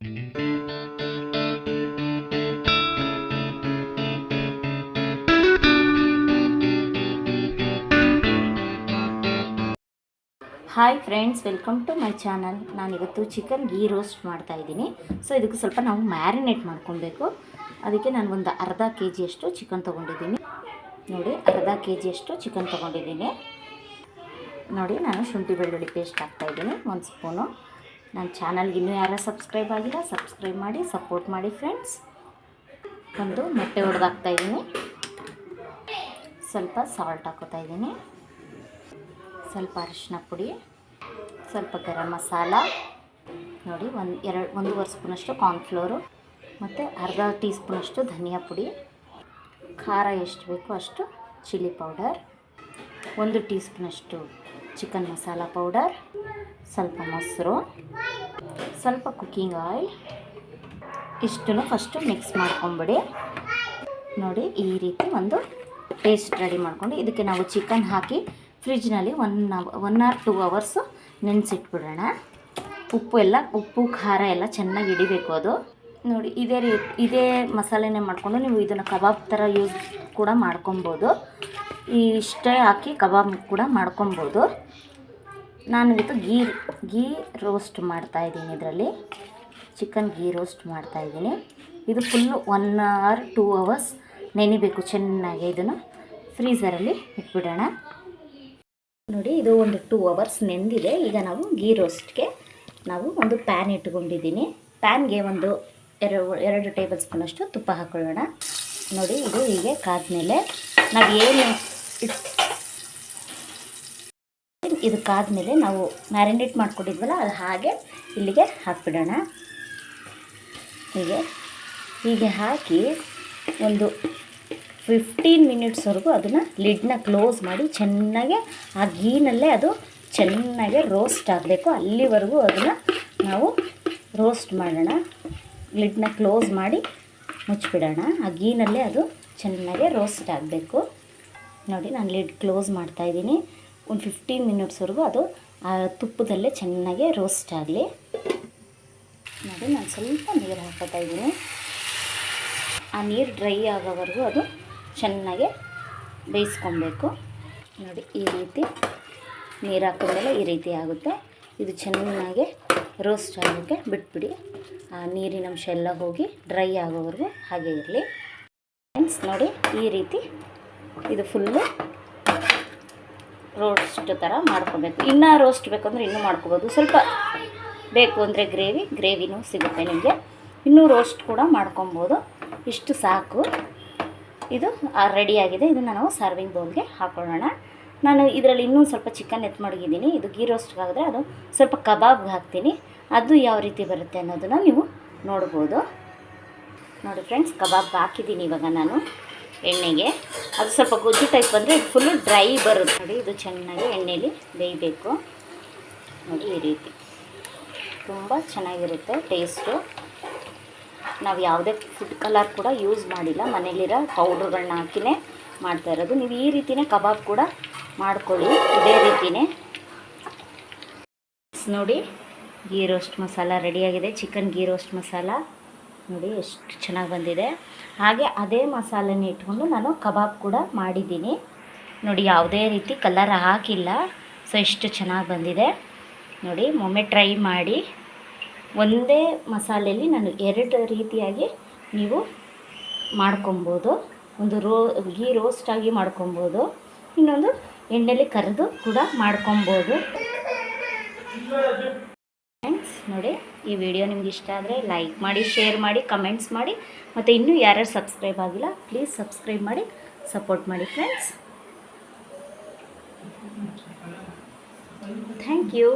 Hi friends welcome to my channel ನಾನಿವತ್ತು chicken ghee roast ಮಾಡ್ತಾಯಿದ್ದೀನಿ so ಇದಕ್ಕೆ ಸ್ವಲ್ಪ ನಾವು ಮ್ಯಾರಿನೇಟ್ ಮಾಡ್ಕೊಬೇಕು ಅದಕ್ಕೆ ನಾನು ಒಂದು ಅರ್ಧ ಕೆ ಜಿಯಷ್ಟು ಚಿಕನ್ ತೊಗೊಂಡಿದ್ದೀನಿ. ನೋಡಿ, ಅರ್ಧ ಕೆ ಜಿಯಷ್ಟು ಚಿಕನ್ ತೊಗೊಂಡಿದ್ದೀನಿ. ನೋಡಿ, ನಾನು ಶುಂಠಿ ಬೆಳ್ಳುಳ್ಳಿ ಪೇಸ್ಟ್ ಹಾಕ್ತಾಯಿದ್ದೀನಿ ಒಂದು ಸ್ಪೂನು ನನ್ನ ಚಾನಲ್ಗೆ ಇನ್ನೂ ಯಾರು ಸಬ್ಸ್ಕ್ರೈಬ್ ಆಗಿಲ್ಲ, ಸಬ್ಸ್ಕ್ರೈಬ್ ಮಾಡಿ ಸಪೋರ್ಟ್ ಮಾಡಿ ಫ್ರೆಂಡ್ಸ್ ಒಂದು ಮೊಟ್ಟೆ ಹೊಡೆದಾಕ್ತಾಯಿದ್ದೀನಿ ಸ್ವಲ್ಪ ಸಾಲ್ಟ್ ಹಾಕೋತಾ ಇದ್ದೀನಿ. ಸ್ವಲ್ಪ ಅರಿಶಿನ ಪುಡಿ, ಸ್ವಲ್ಪ ಗರಂ ಮಸಾಲ. ನೋಡಿ, ಒಂದು ಎರಡು, ಒಂದೂವರೆ ಸ್ಪೂನಷ್ಟು ಕಾರ್ನ್ಫ್ಲೋರು ಮತ್ತು ಅರ್ಧ ಟೀ ಸ್ಪೂನಷ್ಟು ಧನಿಯಾ ಪುಡಿ. ಖಾರ ಎಷ್ಟು ಬೇಕೋ ಅಷ್ಟು ಚಿಲ್ಲಿ ಪೌಡರ್ ಒಂದು ಟೀ ಸ್ಪೂನಷ್ಟು ಚಿಕನ್ ಮಸಾಲ ಪೌಡರ್, ಸ್ವಲ್ಪ ಮೊಸರು, ಸ್ವಲ್ಪ ಕುಕ್ಕಿಂಗ್ ಆಯಿಲ್. ಇಷ್ಟನ್ನು ಫಸ್ಟು ಮಿಕ್ಸ್ ಮಾಡ್ಕೊಂಬಿಡಿ. ನೋಡಿ, ಈ ರೀತಿ ಒಂದು ಪೇಸ್ಟ್ ರೆಡಿ ಮಾಡ್ಕೊಂಡು ಇದಕ್ಕೆ ನಾವು ಚಿಕನ್ ಹಾಕಿ ಫ್ರಿಜ್ನಲ್ಲಿ one hour one or two hours ನೆನೆಸಿಟ್ಬಿಡೋಣ. ಉಪ್ಪು ಎಲ್ಲ, ಉಪ್ಪು, ಖಾರ ಎಲ್ಲ ಚೆನ್ನಾಗಿ ಹಿಡಿಬೇಕು ಅದು. ನೋಡಿ, ಇದೇ ರೀ, ಇದೇ ಮಸಾಲೆನೇ ಮಾಡಿಕೊಂಡು ನೀವು ಇದನ್ನು ಕಬಾಬ್ ಥರ ಯೂಸ್ ಕೂಡ ಮಾಡ್ಕೊಬೋದು. ಇಷ್ಟೇ ಹಾಕಿ ಕಬಾಬ್ ಕೂಡ ಮಾಡ್ಕೊಬೋದು. ನಾನು ಇವತ್ತು ಗೀ ಗೀ ರೋಸ್ಟ್ ಮಾಡ್ತಾಯಿದ್ದೀನಿ ಇದರಲ್ಲಿ. ಚಿಕನ್ ಗೀ ರೋಸ್ಟ್ ಮಾಡ್ತಾಯಿದ್ದೀನಿ ಇದು full one hour two hours ನೆನಿಬೇಕು ಚೆನ್ನಾಗಿ ಇದನ್ನು. ಫ್ರೀಝರಲ್ಲಿ ಇಟ್ಬಿಡೋಣ. ನೋಡಿ, ಇದು ಒಂದು ಟೂ ಅವರ್ಸ್ ನೆಂದಿದೆ. ಈಗ ನಾವು ಗೀ ರೋಸ್ಟ್ಗೆ ನಾವು ಒಂದು ಪ್ಯಾನ್ ಇಟ್ಕೊಂಡಿದ್ದೀನಿ. ಪ್ಯಾನ್ಗೆ ಒಂದು ಎರಡು ಎರಡು ಟೇಬಲ್ ಸ್ಪೂನಷ್ಟು ತುಪ್ಪ ಹಾಕ್ಕೊಳ್ಳೋಣ ನೋಡಿ, ಇದು ಹೀಗೆ ಕಾದ್ಮೇಲೆ ನಾವು ಏನು ಇಟ್ ಇದು ಕಾದ್ಮೇಲೆ ನಾವು ಮ್ಯಾರಿನೇಟ್ ಮಾಡ್ಕೊಂಡಿದ್ವಲ್ಲ, ಅದು ಹಾಗೆ ಇಲ್ಲಿಗೆ ಹಾಕ್ಬಿಡೋಣ. ಹೀಗೆ. ಹೀಗೆ ಹಾಕಿ ಒಂದು ಫಿಫ್ಟೀನ್ ಮಿನಿಟ್ಸ್ವರೆಗೂ ಅದನ್ನು ಲಿಡ್ನ ಕ್ಲೋಸ್ ಮಾಡಿ ಚೆನ್ನಾಗೆ ಆ ಗೀನಲ್ಲೇ ಅದು ಚೆನ್ನಾಗೆ ರೋಸ್ಟ್ ಆಗಬೇಕು. ಅಲ್ಲಿವರೆಗೂ ಅದನ್ನು ನಾವು ರೋಸ್ಟ್ ಮಾಡೋಣ. ಲಿಡ್ನ ಕ್ಲೋಸ್ ಮಾಡಿ ಮುಚ್ಚಿಬಿಡೋಣ. ಆ ಗೀನಲ್ಲೇ ಅದು ಚೆನ್ನಾಗೆ ರೋಸ್ಟ್ ಆಗಬೇಕು. ನೋಡಿ ನಾನು ಲಿಡ್ ಕ್ಲೋಸ್ ಮಾಡ್ತಾ ಇದ್ದೀನಿ. ಒಂದು ಫಿಫ್ಟೀನ್ ಮಿನಿಟ್ಸ್ವರೆಗೂ ಅದು ತುಪ್ಪದಲ್ಲೇ ಚೆನ್ನಾಗಿ ರೋಸ್ಟ್ ಆಗಲಿ. ನೋಡಿ ನಾನು ಸ್ವಲ್ಪ ನೀರು ಹಾಕೋತಾ ಇದ್ದೀನಿ. ಆ ನೀರು ಡ್ರೈ ಆಗೋವರೆಗೂ ಅದು ಚೆನ್ನಾಗಿ ಬೇಯಿಸ್ಕೊಬೇಕು. ನೋಡಿ, ಈ ರೀತಿ ನೀರು ಹಾಕಿದ್ಮೇಲೆ ಈ ರೀತಿ ಆಗುತ್ತೆ. ಇದು ಚೆನ್ನಾಗಿ ರೋಸ್ಟ್ ಆಗೋಕ್ಕೆ ಬಿಟ್ಬಿಡಿ. ಆ ನೀರಿನಂಶ ಎಲ್ಲ ಹೋಗಿ ಡ್ರೈ ಆಗೋವರೆಗೂ ಹಾಗೆ ಇರಲಿ. ಫ್ರೆಂಡ್ಸ್ ನೋಡಿ ಈ ರೀತಿ ಇದು ಫುಲ್ಲು ರೋಸ್ಟ್ ಥರ ಮಾಡ್ಕೋಬೇಕು. ಇನ್ನೂ ರೋಸ್ಟ್ ಬೇಕಂದ್ರೆ ಇನ್ನೂ ಮಾಡ್ಕೋಬೋದು. ಸ್ವಲ್ಪ ಬೇಕು ಅಂದರೆ ಗ್ರೇವಿ ಗ್ರೇವಿನೂ ಸಿಗುತ್ತೆ ನಿಮಗೆ. ಇನ್ನೂ ರೋಸ್ಟ್ ಕೂಡ ಮಾಡ್ಕೊಬೋದು. ಇಷ್ಟು ಸಾಕು. ಇದು ರೆಡಿಯಾಗಿದೆ ಇದನ್ನು ನಾವು ಸರ್ವಿಂಗ್ ಬೌಲ್ಗೆ ಹಾಕೊಳ್ಳೋಣ. ನಾನು ಇದರಲ್ಲಿ ಇನ್ನೂ ಸ್ವಲ್ಪ ಚಿಕನ್ ಎತ್ತು ಮಡಗಿದ್ದೀನಿ. ಇದು ಗೀ ರೋಸ್ಟ್ಗಾದರೆ ಅದು ಸ್ವಲ್ಪ ಕಬಾಬ್ಗೆ ಹಾಕ್ತೀನಿ. ಅದು ಯಾವ ರೀತಿ ಬರುತ್ತೆ ಅನ್ನೋದನ್ನು ನೀವು ನೋಡ್ಬೋದು. ನೋಡಿ ಫ್ರೆಂಡ್ಸ್ ಕಬಾಬ್ ಹಾಕಿದ್ದೀನಿ ಇವಾಗ ನಾನು. ಎಣ್ಣೆಗೆ. ಅದು ಸ್ವಲ್ಪ ಗೊಜ್ಜು ಟೈಪ್ ಬಂದರೆ ಫುಲ್ಲು ಡ್ರೈ ಬರುತ್ತೆ. ನೋಡಿ, ಇದು ಚೆನ್ನಾಗಿ ಎಣ್ಣೆಲಿ ಬೇಯಬೇಕು. ನೋಡಿ, ಈ ರೀತಿ. ತುಂಬ ಚೆನ್ನಾಗಿರುತ್ತೆ ಟೇಸ್ಟು ನಾವು ಯಾವುದೇ ಫುಡ್ ಕಲರ್ ಕೂಡ ಯೂಸ್ ಮಾಡಿಲ್ಲ. ಮನೇಲಿರೋ ಪೌಡ್ರ್ಗಳನ್ನ ಹಾಕಿನೇ ಮಾಡ್ತಾ ಇರೋದು. ನೀವು ಈ ರೀತಿಯೇ ಕಬಾಬ್ ಕೂಡ ಮಾಡ್ಕೊಳ್ಳಿ. ಇದೇ ರೀತಿಯೇ ನೋಡಿ, ಗೀ ರೋಸ್ಟ್ ಮಸಾಲ ರೆಡಿಯಾಗಿದೆ ಚಿಕನ್ ಗೀ ರೋಸ್ಟ್ ಮಸಾಲ. ನೋಡಿ ಎಷ್ಟು ಚೆನ್ನಾಗಿ ಬಂದಿದೆ. ಹಾಗೆ ಅದೇ ಮಸಾಲೆನ ಇಟ್ಕೊಂಡು ನಾನು ಕಬಾಬ್ ಕೂಡ ಮಾಡಿದ್ದೀನಿ. ನೋಡಿ ಯಾವುದೇ ರೀತಿ ಕಲರ್ ಹಾಕಿಲ್ಲ. ಸೊ ಎಷ್ಟು ಚೆನ್ನಾಗಿ ಬಂದಿದೆ. ನೋಡಿ, ಒಮ್ಮೆ ಟ್ರೈ ಮಾಡಿ. ಒಂದೇ ಮಸಾಲೆಯಲ್ಲಿ ನಾನು ಎರಡು ರೀತಿಯಾಗಿ ನೀವು ಮಾಡ್ಕೊಬೋದು. ಒಂದು ರೋ ಗೀ ರೋಸ್ಟಾಗಿ ಮಾಡ್ಕೊಬೋದು. ಇನ್ನೊಂದು ಎಣ್ಣೆಲಿ ಕರೆದು ಕೂಡ ಮಾಡ್ಕೊಬೋದು. ನೋಡಿ, ಈ ವಿಡಿಯೋ ನಿಮ್ಗೆ ಇಷ್ಟ ಆದರೆ ಲೈಕ್ ಮಾಡಿ ಶೇರ್ ಮಾಡಿ ಕಮೆಂಟ್ಸ್ ಮಾಡಿ, ಮತ್ತು ಇನ್ನೂ ಯಾರ್ಯಾರು ಸಬ್ಸ್ಕ್ರೈಬ್ ಆಗಿಲ್ಲ ಪ್ಲೀಸ್ ಸಬ್ಸ್ಕ್ರೈಬ್ ಮಾಡಿ ಸಪೋರ್ಟ್ ಮಾಡಿ ಫ್ರೆಂಡ್ಸ್ ಥ್ಯಾಂಕ್ ಯು